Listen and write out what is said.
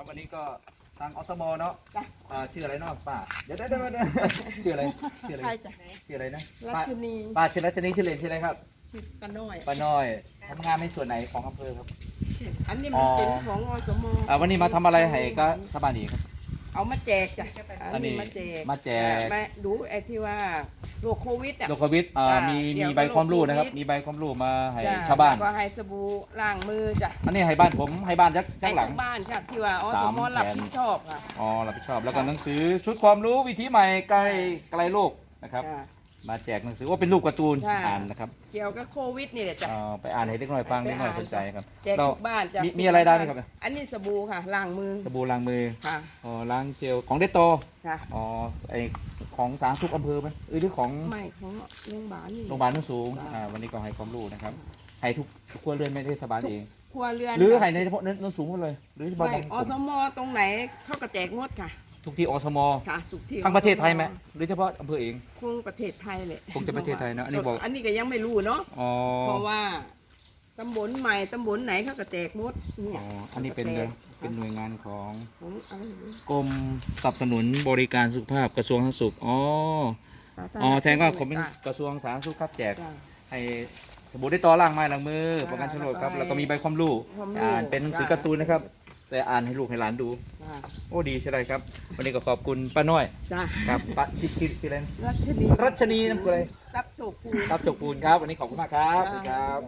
ครับวันนี้ก็ทางอสมเนาะจ้ะ อ่าชื่ออะไรเนาะป้าเดี๋ยวเดี๋ยวเดี๋ยวเดี๋ยวชื่ออะไรชื่ออะไรใช่จ้ะชื่ออะไรนะรัป้าชนีป้าชื่อรัชนีชื่อเล่นชื่ออะไรครับชื่อป้าน้อย ป้าน้อยทำงานในส่วนไหนของอำเภอครับ อันนี้มันเป็นของอสมอ่าวันนี้มาทำอะไรให้ก็สบายดีครับ เอามาแจกจ้ะอัอันนนี้นี้มาแจกมาแจก มาดูไอ้ที่ว่า โรคโควิดอะ โลกวิทอ่าจ้ะมีเกี่มียวกับใบความรู้นะครับโรคโควิดมีใบความรู้มาให้จ้ะชาวบ้าน แล้วก็ให้สบู่ล้างมือจ้ะอันนี้ให้บ้านผมให้บ้านจักจัให้กหลังทุกบ้านค่ะที่ว่าอสาสมมรับแสน ผิดชอบค่ะ อ๋อรับผิดชอบแล้วก็หนังสือชุดความรู้วิธีใหม่ใกล้ไกลโลกนะครับ จ้ะ มาแจกหนังสือว่าเป็นรูปการ์ตูนใช่ อ่านนะครับเกี่ยวกับโควิดนี่แหละจ้ะ เอาไปอ่านให้เด็กน้อยฟังไปเด็กน้อยอ่าน สนใจครับแจกเราทุกบ้านจ้ะมีมีอะไรได้ไหมครับอันนี้สบู่ค่ะล้างมือสบู่ล้างมือค่ะอ๋อล้างเจลของเดตโตค่ะ อ๋อไอ ของสาธารณสุขอำเภอไหมเออหรือของไม่ของโรงพยาบาลนี่ โรงพยาบาลโนุ่นสูงจ้ะอ่าวันนี้ก็ให้ความรู้นะครับให้ทุกทุกครัวเรือนไม่ได้สบายเอง ครัวเรือนหรือค่ะให้ในเฉพาะโนุ่นสูงหมดเลย หรือเฉพาะไม่บางอกสลุ่มมตรงไหนเขาก็แจกงดค่ะ ทุกที่อสมค่ะทุกที่ทั้งประเทศไทยไหมหรือเฉพาะอำเภอเอง คงประเทศไทยเลยคงจะประเทศไทยเนอะอันนี้บอก อันนี้ก็ยังไม่รู้เนาะ อ๋อ เพราะว่า ตำบลใหม่ตำบลไหนเขาก็แจกหมดเนี่อ๋ย อ อันนี้เป็นแจกเป็นหน่วยงานของของอะไรไม่รู้กรมสนับสนุนบริการสุขภาพกระทรวงสาธารณสุข อ๋อสาธารณอ๋อ แทนว่าผมเป็นจ้ะกระทรวงสาธารณสุขครับแจก จ้ะ ให้สบู่ได้ต่อล่างไม้ล้างมือจ้ะป้องกันเชื้อโรคครับ แล้แล้ววก็ก็มีใบความรู้ ความรู้ อ่านเป็นหนังสือจ้ะการ์ตูนนะครับ แต่อ่านให้ลูกให้หลานดู จ้ะโอ้ดีใช่เลยครับ วันนี้ก็ขอบคุณป้าน้อย จ้ะครับป้าชิดชิดชื่อเล่นรัชนีรัชนีนามกุลอะไร รับโชคภูครับจกปูนครับ วันนี้ขอบคุณมากครับจ้ะครับ